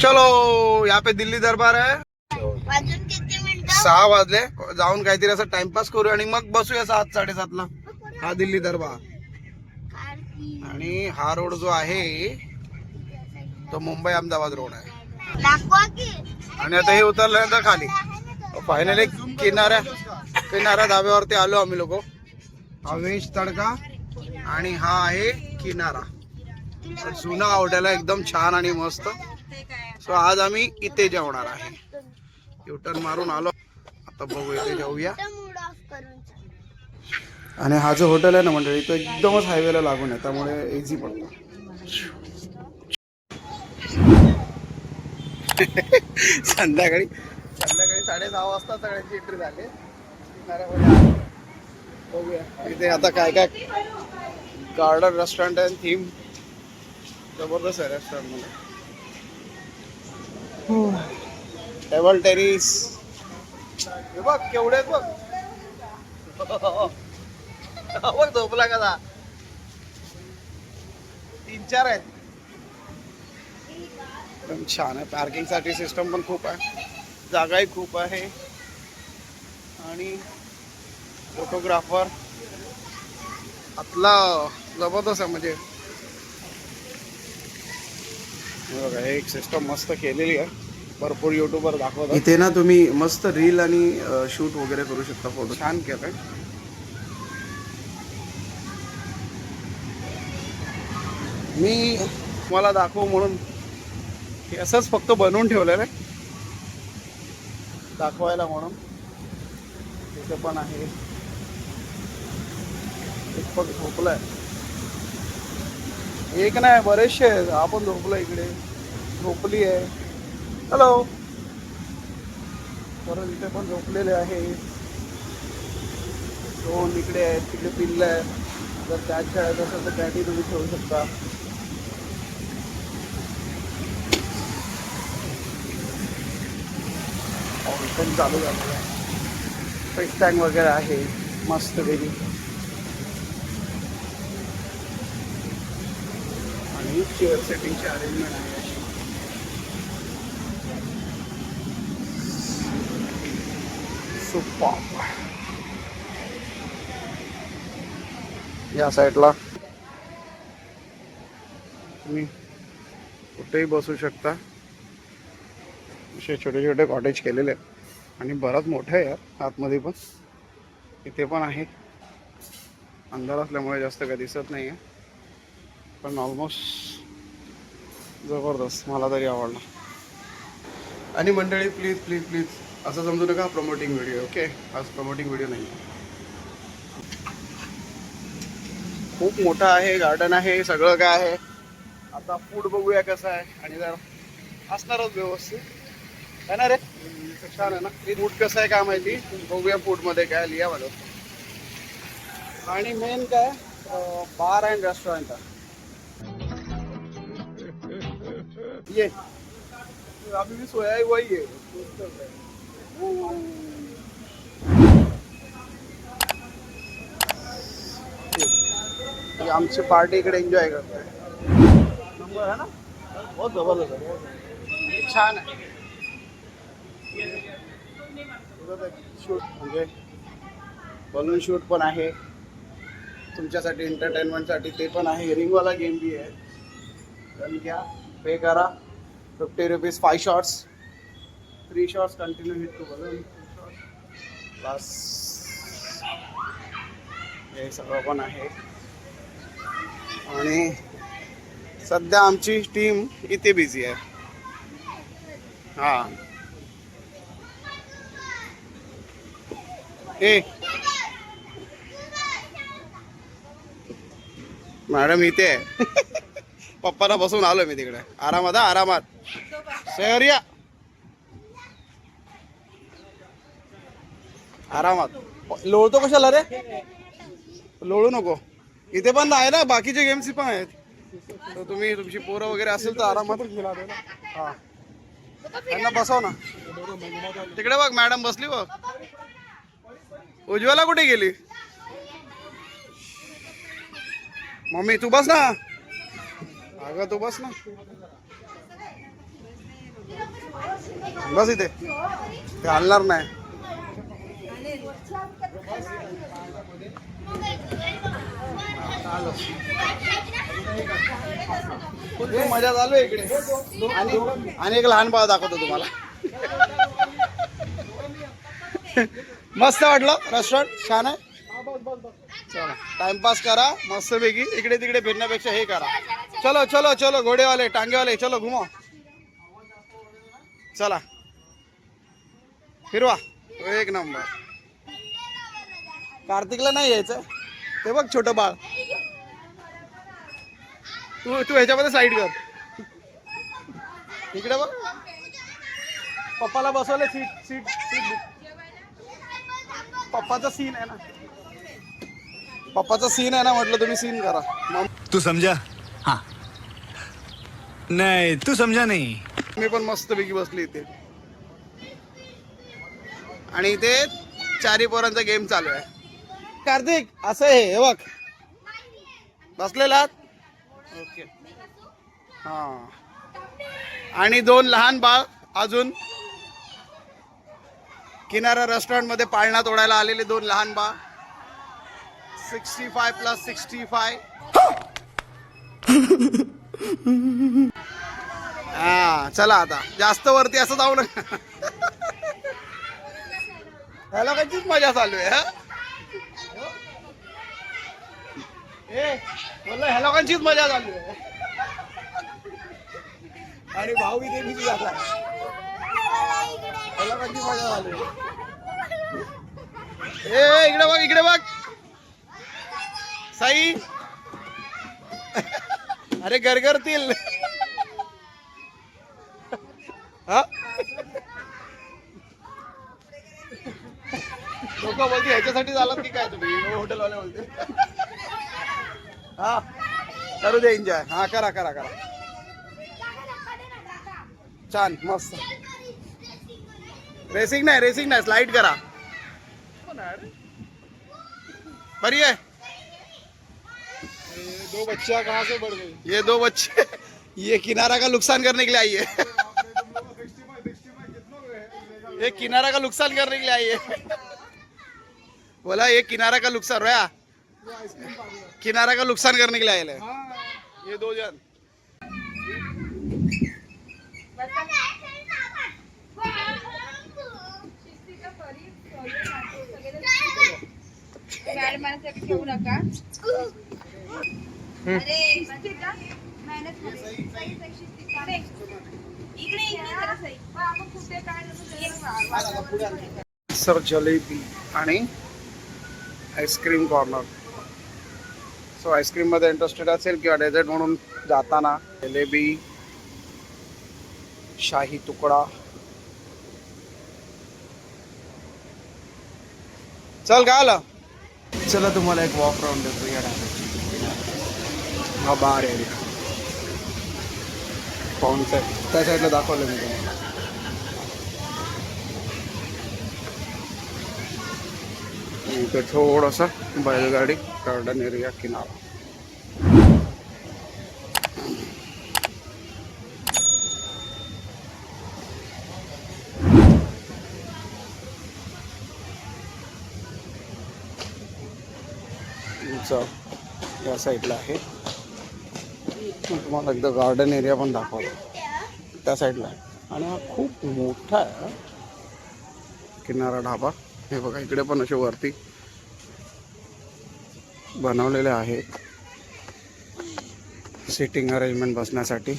चलो यहाँ पे दिल्ली दरबार आहे सहा वाजले. जाऊन काहीतरी असं टाइमपास करू आणि मग बसूया सात साडेसातला. हा दिल्ली दरबार. आणि हा रोड जो आहे तो मुंबई अहमदाबाद रोड आहे. आणि आता हे उतरल्यानंतर खाली. फायनली किनाऱ्या किनाऱ्या धाब्यावरती आलो आम्ही लोक. हा व्हेज तडका आणि हा आहे किनारा. तर जुना आहे एकदम छान आणि मस्त. सो आज आम्ही इथे जेवणार आहे. युटर्न मारून आलो. आता बघू इथे जाऊया. आणि हा जो हॉटेल आहे ना मंडळी तो एकदमच हायवेला लागून आहे. त्यामुळे इझी पडतो. संध्याकाळी संध्याकाळी साडेसहा वाजता सगळ्यांची एंट्री झाली. बघूया. इथे आता काय काय गार्डन रेस्टॉरंट आहे थीम जबरदस्त आहे रेस्टॉरंटमध्ये हो. टेबल टेनिस हे बघ केवढे बघ. बघ झोपला कसा तीन चार आहेत. एकदम छान आहे पार्किंगसाठी सिस्टम पण खूप आहे. जागाही खूप आहे. आणि फोटोग्राफर आतला जबरदस्त आहे म्हणजे. बघा एक सिस्टम मस्त केलेली आहे. भरपूर युट्यूबर दाखवतात. इथे ना तुम्ही मस्त रील आणि शूट वगैरे करू शकता फोटो छान केलंय. मी मला दाखवू म्हणून हे असंच फक्त बनवून ठेवलेलं आहे. दाखवायला म्हणून. तिथे पण आहे. एक पण झोपलाय. एक नाही बरेचसे आपण झोपलो इकडे. झोपली आहे. हॅलो परत इथे पण झोपलेले आहे. दोन इकडे आहेत, तिकडे पिल्ले आहेत. जर कॅट खेळायचं असेल तर तुम्ही शकता. पण चालू झालेलं आहे. फ़िश टँक वगैरे आहे. मस्त पैकी आणि चेअर सेटिंगची अरेंजमेंट आहे. सुपर या साईडला तुम्ही कुठेही बसू शकता. असे छोटे छोटे कॉटेज केलेले आहेत. आणि बराच मोठं आहे यार आतमध्ये पण. इथे पण आहे. अंधार असल्यामुळे जास्त काही दिसत नाही आहे पण ऑलमोस्ट जबरदस्त मला तरी आवडला. आणि मंडळी प्लीज प्लीज प्लीज असं समजू नका प्रमोटिंग व्हिडिओ ओके आज प्रमोटिंग व्हिडिओ नाही. खूप मोठा आहे गार्डन आहे सगळं काय आहे. आता फूड बघूया कसं आहे. आणि जर असणारच व्यवस्थित. आहे ना रे? छान आहे ना? फूड कसं आहे काय माहिती? बघूया फूडमध्ये काय लिहा मला. आणि मेन काय? बार अँड रेस्टॉरंट ये अभी भी सोया ही वही है ये आमची पार्टी इकडे एन्जॉय करते नंबर आहे ना? बहुत जबरदस्त आहे. छान आहे. शूट म्हणजे बलून शूट पण आहे. तुमच्यासाठी एंटरटेनमेंटसाठी ते पण आहे. रिंगवाला गेम बी आहे. घ्या. पे करा. Fifty rupees five shots three shots continue hit to balloon हे सगळं पण आहे. आणि सध्या आमची टीम इथे बिझी आहे. हा. ए. मॅडम इथे आहे. पप्पाला बसून आलो मी तिकडे. आरामात हा, आरामात. शहरिया आरामात. लोळतो कशाला रे? लोळू नको. इथे पण आहे ना बाकीचे गेम्स पण आहेत. तर तुम्ही तुमची पोरं वगैरे असेल तर आरामात. हा. त्यांना बसव ना. तिकडे बघ मॅडम बसली बघ. उज्ज्वला कुठे गेली? मम्मी तू बस ना. अगं तू बस ना. बस इथे. ते हलणार नाही. खूप मजा चालू आहे इकडे. आणि आणि एक लहान बाळ दाखवतो तुम्हाला. मस्त वाटलं? रेस्टॉरंट छान आहे? चला टाइमपास करा. मस्त पैकी इकडे तिकडे फिरण्यापेक्षा हे करा. चलो चलो चलो घोडेवाले टांगेवाले चलो घुमो. चला. फिरवा. एक नंबर. कार्तिकला नाही यायचं. ते बघ छोटं बाळ. तू तू ह्याच्यामध्ये साईड कर. इकडे बघ. पप्पाला बसवलं सीट सीट सीट पप्पाचा सीन आहे ना. पप्पाचा सीन आहे ना म्हटलं तुम्ही सीन करा. मग तू समझा हाँ. नहीं तू समझा नहीं. मी पण मस्त पैकी बसली इथे. आणि इथे चारी पोरांचा गेम चालू आहे. कार्तिक असं आहे हे बघ. बसलेला? ओके. हा. आणि दोन लहान बाळ अजून किनारा रेस्टॉरंटमध्ये पाळणा तोडायला आलेले दोन लहान बाळ. Sixty five plus sixty five हा चला आता. जास्त वरती असं जाऊ नका. ह्याला कधीच मजा चालू आहे ह्या लोकांचीच मजा चालू आहे. आणि भाऊ इथे किती झाला ह्या लोकांची मजा चालू आहे. ए इकडे बघ इकडे बघ. साई. अरे गरगरतील. हा? लोक बोलते ह्याच्यासाठी झालात की काय तुम्ही? हॉटेलवाले बोलते हा. करू दे एन्जॉय हा करा करा करा. छान मस्त. रेसिंग नाही रेसिंग नाही. स्लाइड करा. बरी है दो बच्चियाँ कहाँ से बढ़ गई? ये दो बच्चे. ये किनारा का नुकसान करने के लिए आई है. ये किनारा का नुकसान करने के लिए आई है. बोला ये किनारा का नुकसान रोया? किनारा का नुकसान करने के लिए आए हैं। ये दो जन। सर जलेबी आणि आईस्क्रीम कॉर्नर. सो आईस्क्रीममध्ये इंटरेस्टेड असेल किंवा डेझर्ट म्हणून जाताना जलेबी शाही तुकडा. चल काय आलं? चला तुम्हाला एक वॉक राऊंड देतो या डायरेक्ट हा बार एरिया पाऊन साईड त्या साईडला दाखवलं मी तुम्हाला इथं थोडासा बैलगाडी गार्डन एरिया किनारा. या साईडला आहे. तुम्हाला एकदा गार्डन एरिया पण दाखवतो. त्या साईडला आहे. आणि हा खूप मोठा आहे. किनारा ढाबा. हे बघा इकडे पण असे वरती बनवलेले आहेत सिटिंग अरेंजमेंट बसण्यासाठी.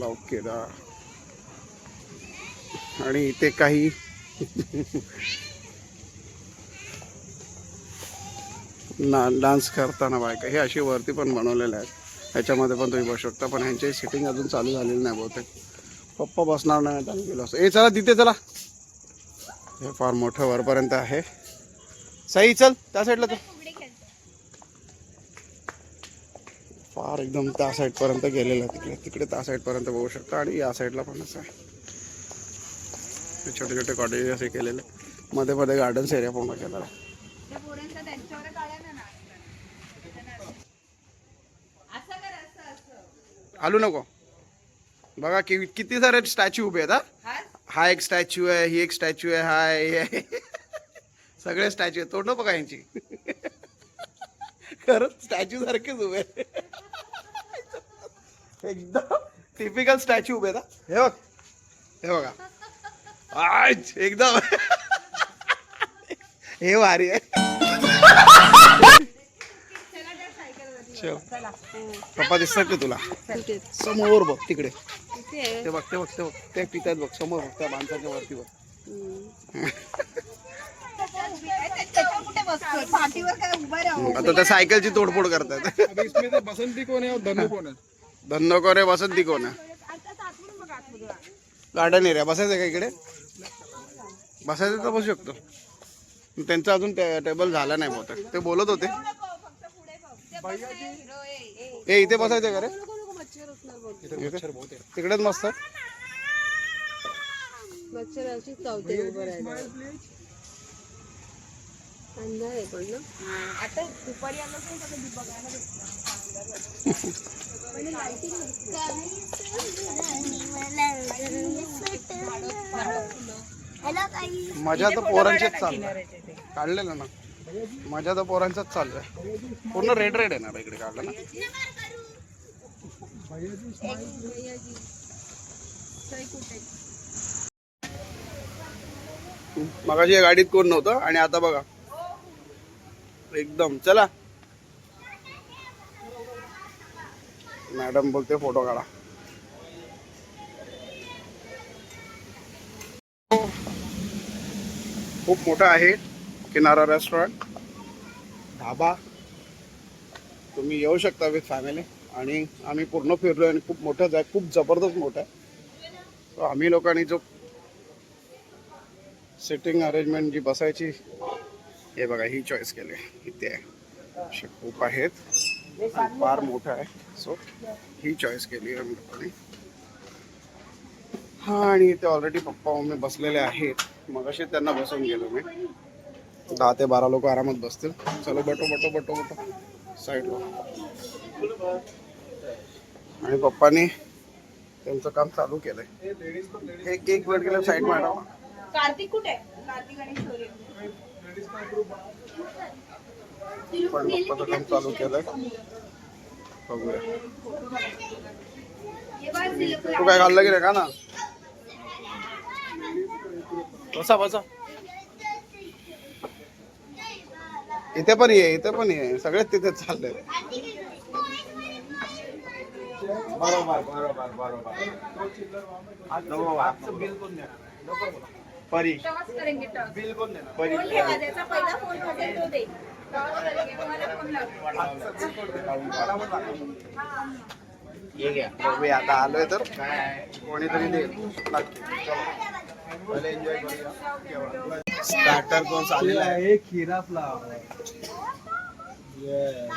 लवकेदा आणि इथे काही ना डान्स करताना बायका हे असे वरती पण बनवलेले आहेत. ह्याच्यामध्ये पण तुम्ही बसू शकता पण ह्यांची सिटिंग अजून चालू झालेली नाही बहुतेक. पप्पा बसणार नाही आता गेलो असं ए चला तिथे चला. हे फार मोठं वरपर्यंत आहे. सई चल त्या साईडला चल फार एकदम त्या साईडपर्यंत गेलेलं तिकडे. तिकडे त्या साईडपर्यंत बघू शकता आणि या साईडला पण असं आहे. छोटे छोटे कॉटेज असे केलेले मध्ये मध्ये गार्डन्स एरिया केलेला असं असं आलू नको. बघा कि किती सारे स्टॅच्यू उभे आहेत हा? हा? एक स्टॅच्यू आहे ही एक स्टॅच्यू आहे हा आहे, सगळे स्टॅच्यू आहे तोंड बघा यांची? खरंच स्टॅच्यू सारखेच उभे एकदम टिपिकल स्टॅच्यू उभे ना हे. बघ. हे बघा. आज एकदम. हे भारी आहे. पप्पा दिसतात का तुला? समोर बघ तिकडे. ते बघ ते बघ ते बघ. ते पितात बघ समोर बघ त्या माणसाच्या वरती बघ. आता त्या सायकलची तोडफोड करतात. बसंती कौन है और धनु कौन है धन्नो कोण आहे बसंती कोण आहे? गार्डन एरिया बसायचं का इकडे? बसायचं तर बसू शकतो. त्यांचं अजून टेबल झाला नाही बहुतेक. ते बोलत होते. ए इथे बसायचं का रे? तिकडेच मस्त. चावते अंधार आहे पण ना. आता दुपारी आलो बघायला मजा तर पोरांचीच चालू आहे. काढलेलं ना. मजा तर पोरांचाच चालू आहे. पूर्ण रेड रेड आहे ना रे इकडे काढलं ना? मगाशी या गाडीत कोण नव्हतं आणि आता बघा. एकदम. चला. मॅडम बोलते फोटो काढा. खूप मोठा आहे. किनारा रेस्टॉरंट ढाबा. तुम्ही येऊ शकता विथ फॅमिली आणि आम्ही पूर्ण फिरलो आणि खूप मोठंच आहे. खूप जबरदस्त मोठं आहे. So आम्ही लोकांनी जो सिटिंग अरेंजमेंट जी बसायची हे बघा ही चॉईस केली इथे आहे. असे खूप आहेत. फार मोठं आहे. सो ही चॉईस केली आहे आम्ही लोकांनी. हां आणि इथे ऑलरेडी पप्पा मम्मी बसलेले आहेत. मग असे त्यांना बसवून गेलो मी. दहा ते बारा लोक आरामात बसतील. चलो बटो बटो बटो बटो. साईडला. आणि पप्पानी त्यांचं काम चालू केलंय. एक एक वेळ गेलं साईड मॅडम कार्तिक कुठे पण पप्पाचं काम चालू केलंय. बघूया. तू काय खाल्लं की रे का ना? बसा बसा. इथे पण ये इथे पण ये. सगळेच तिथे चाललंय बरोबर बरोबर बरोबर. परी. बिल कोण परी ये आता आलोय तर. कोणीतरी दे. एन्जॉय करूया. स्टार्टर कोर्स आलेला आहे? एक खीरा फ्लावर. हे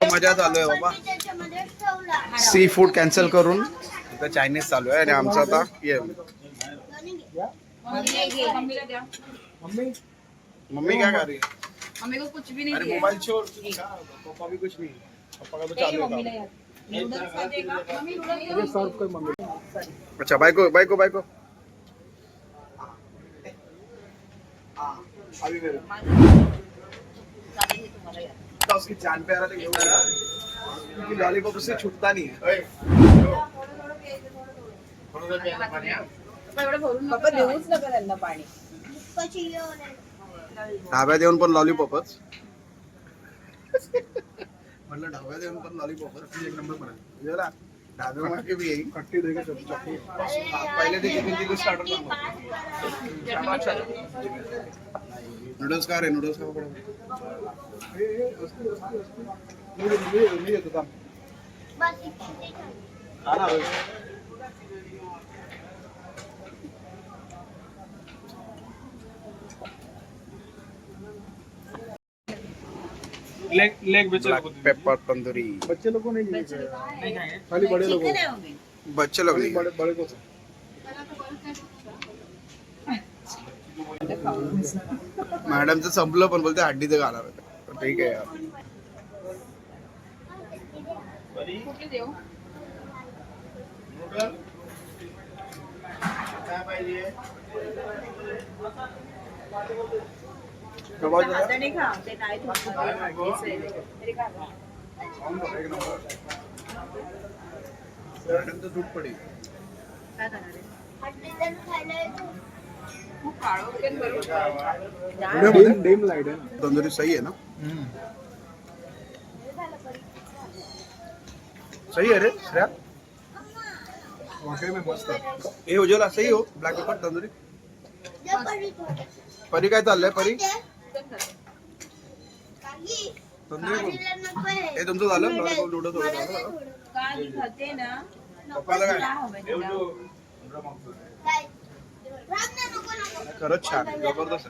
मजा चालू आहे बाबा. सी फूड कॅन्सल करून इथं चायनीज चालू आहे आणि आमचं आता ये मम्मी मम्मी क्या कर रही है? मम्मी को कुछ भी नहीं अरे दिया. मोबाइल छोड़ पापा भी कुछ नहीं अच्छा बायको बायको बायको. अभी मेरे तो उसकी जान पे आ रहा था क्यों क्योंकि लॉलीपॉप उससे छूटता नहीं है येऊन पण लॉलीपॉपच म्हटलं ढाब्यात येऊन पण लॉलीपॉपच एक नंबर म्हणा ढाब्यामध्ये भी यही खट्टी देगा चटनी पहले तो चिकन स्टार्टर नूडल्स का रे? नूडल्स का पकड़ो येतो थांब बस इतकी ते ठेव. खाना लेग लेग बेचे ब्लैक पेपर तंदूरी. बच्चे लोगों ने नहीं खाएंगे खाली बड़े लोग बच्चे लोग नहीं बड़े बड़े को मॅडमचं संपलं पण बोलते हड्डी ते घाला ठीक आहे यार. कुठली देऊ? दूध पडेल. आहे? आहे तंदुरी सही है ना? सही है रे श्रेया? वाकई में मस्त आहे. हे उज्ज्वला सही हो. Black pepper tandoori. परी काय चाललंय? परी काही तंदुरी कोण? परीला नको आहे. हे तुमचं झालं? मला कोण थोडं थोडं मला झालं नाही थोडं. का मी खाते ना पप्पाला काय? काय हवंय तुला? काय? राम ना, नको, नको. खरंच छान जबरदस्त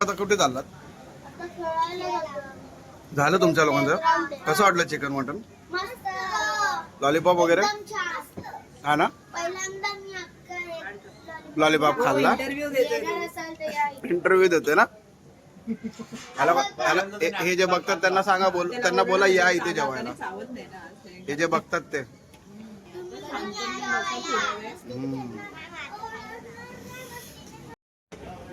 आता कुठे चाललात. झालं तुमच्या लोकांचं? कसं वाटलं चिकन मटन? मस्त. लॉलीपॉप वगैरे? एकदम छान. हा ना? पहिल्यांदा मी अक्का एक लॉलीपॉप खाल्ला? इंटरव्ह्यू देते ना? हे- जे बघतात त्यांना सांगा बोल त्यांना बोला या इथे जेवायला. हे जे बघतात ते.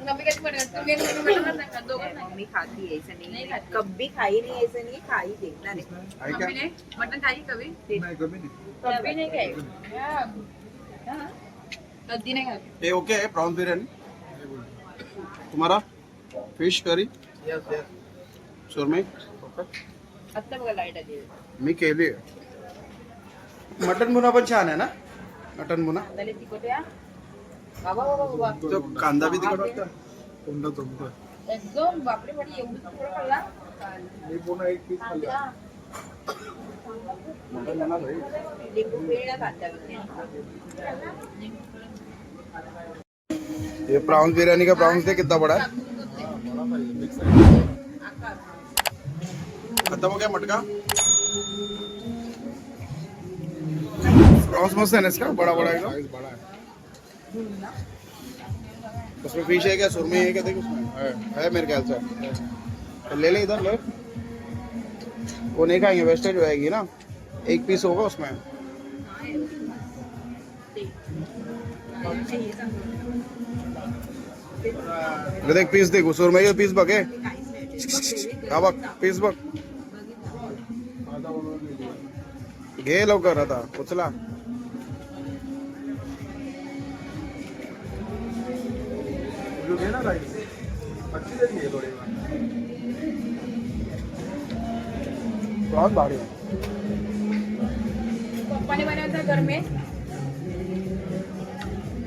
कभी कधी बनवत तुम्ही आणि तुम्ही बनवत नाही का? दोघंच नाही. मी खाती यायचं नाही कब्बी खाई नाही यायचं नाही खाई देखणार नाही ऐका मम्मीने मटण खाई कभी? नाही कमी नाही। कभी नाही काय? हा. कधी नाही खात हे ओके आहे प्रॉन्स बिर्याणी तुम्हाला फिश करी सुरमई आत्ता बघा लाइट आली मी केली मटन मुना पण छान आहे ना? मटन मुना झाले तिखट या बाबा बाबा बाबा तो कांदा बी तिखट वाटतं कोणता तुमचा एकदम बापरे पण एवढं थोडं खाल्ला. मी पूर्ण एक पीस खाल्ला. हा. मटन येणार भाई लिंबू पिळला खाता ये प्रॉन्स बिरयानी का प्रॉन्स दे कितना बड़ा? है खत्म हो गया मटका? प्रॉन्स मस्त है ना इसका? बड़ा बड़ा बड़ा है। उसमें फ़िश है क्या? सुरमई है क्या? देख उसमें। है, मेरे ख्याल से। तो ले ले इधर ले। वो नहीं खाएँगे वेस्टेज हो ना। एक पीस होगा उसमें। देख पीस देख। सुरमई का पीस बघ। हे. बघ? पीस दिली. घे लवकर आता उचला जो घे ना राईस अच्छी देती है थोड़ी प्रॉन्स भारी है. पप्पाने बनवता घर में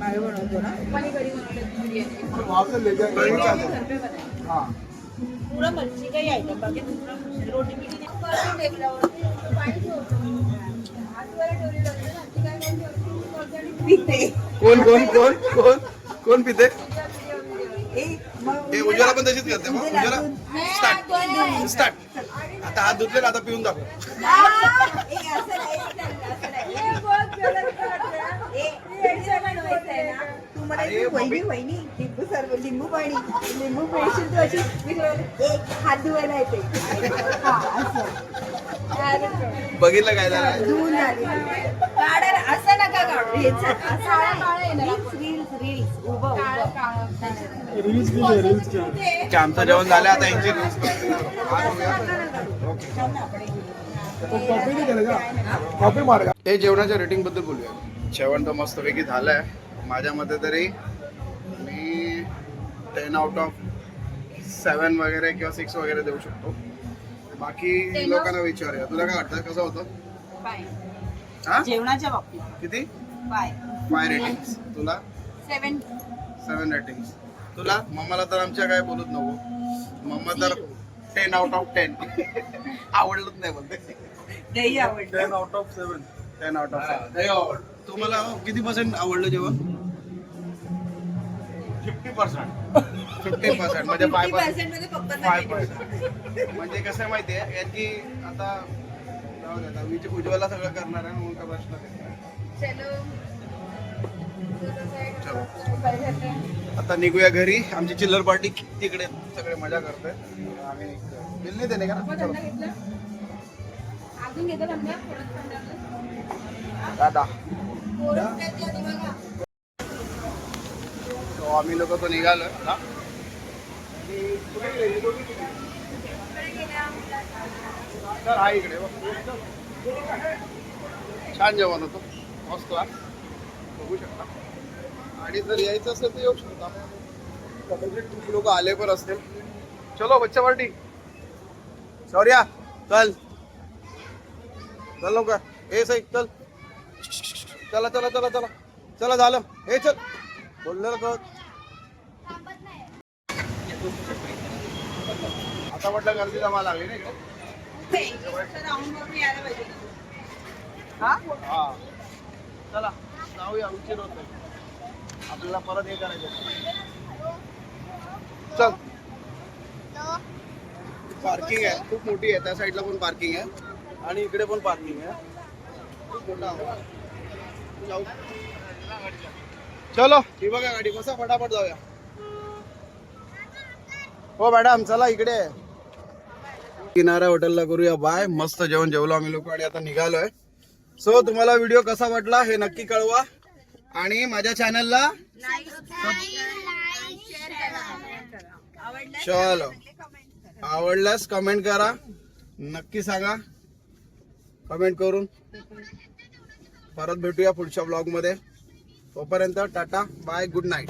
माळ बनवतो ना. पप्पाने घरी बनवलं बिर्याणी तो वहाँ से ले जाएंगे बिर्याणी घर पे बनाई हाँ. पुरा मच्छी काही आयटम बाकी दुसरं रोटी बिटी कोण कोण कोण कोण कोण पिते? उज्ज्वला पण तशीच करते मग. उज्ज्वला स्टार्ट स्टार्ट आता हात धुतले आता पिऊन दाखव. अरे, वहिनी वहिनी लिंबू सर्व लिंबू पाणी लिंबू पेशील तू अशी मी तुला ए हात धुवायला येते हा असं बघितलं काय झालं? धुवून आली काढायला असं नका काढू. ह्याचं असं नाही रील्स आमचं जेवण झालं आता यांची तो कॉपी नहीं करेगा कॉपी मारेगा हे जेवणाच्या रेटिंगबद्दल बोलूया. जेवण तर मस्तपैकी झालंय. माझ्या मते तरी मी टेन आउट ऑफ सेवन वगैरे किंवा सिक्स वगैरे देऊ शकतो. बाकी लोकांना विचारूया. तुला काय वाटतं? कसं होतं? बाय हा? जेवणाच्या बाबतीत. किती? बाय फाय रेटिंग तुला? सेवन. सेवन रेटिंग तुला? मम्माला तर आमच्या काय बोलत नको. मम्मा तर टेन आउट ऑफ टेन आवडलंच नाही बोलते. दही आवडतं ten out of seven ten out of तुम्हाला किती पर्सेंट आवडलं जेवण? फिफ्टी परसेंट फिफ्टी पर्सेंट म्हणजे फाय पर्सेंट फाय पर्सेंट म्हणजे कसं आहे माहितीये यांची आता जाऊ दे आता विज- उज्ज्वला सगळं करणार आहे म्हणून का प्रश्न चलो. आता निघूया घरी. आमची चिल्लर पार्टी तिकडे. सगळे मजा करतोय. आम्ही. बिल नाही देणे का? दादा. आम्ही लोक तो दोघी कुठे? तर हा इकडे. छान जेवण होतं. मस्त क्लास बघू शकता. आणि जर यायचं असेल तर येऊ शकता. कदाचित खूप लोक आले पण असतील. चलो बच्चा पार्टी. शौर्या चल. चल लवकर. ए सई चल. चला चला चला चला. चला झालं. हे चल. बोललेलं कळत आता म्हटलं गर्दी जमा लागली नाही का? हा. चला जाऊया. उशीर होतोय. आपल्याला परत हे करायचं चल. पार्किंग आहे. खूप मोठी आहे. त्या साईडला पण पार्किंग आहे. आणि इकडे पण पार्किंग आहे. खूप मोठा. जाऊ. चलो. ही बघा गाडी. बसा फटाफट जाऊया. हो मॅडम चला इकडे. किनारा हॉटेलला करूया. बाय. मस्त जेवण जेवलो आम्ही लोक. आणि आता निघालोय. सो तुम्हाला व्हिडिओ कसा वाटला हे नक्की कळवा. आणि माझ्या चॅनलला चलो. आवडल्यास कमेंट करा. नक्की सांगा. कमेंट करून. परत भेटूया पुढच्या ब्लॉगमध्ये. तोपर्यंत टाटा बाय गुड नाईट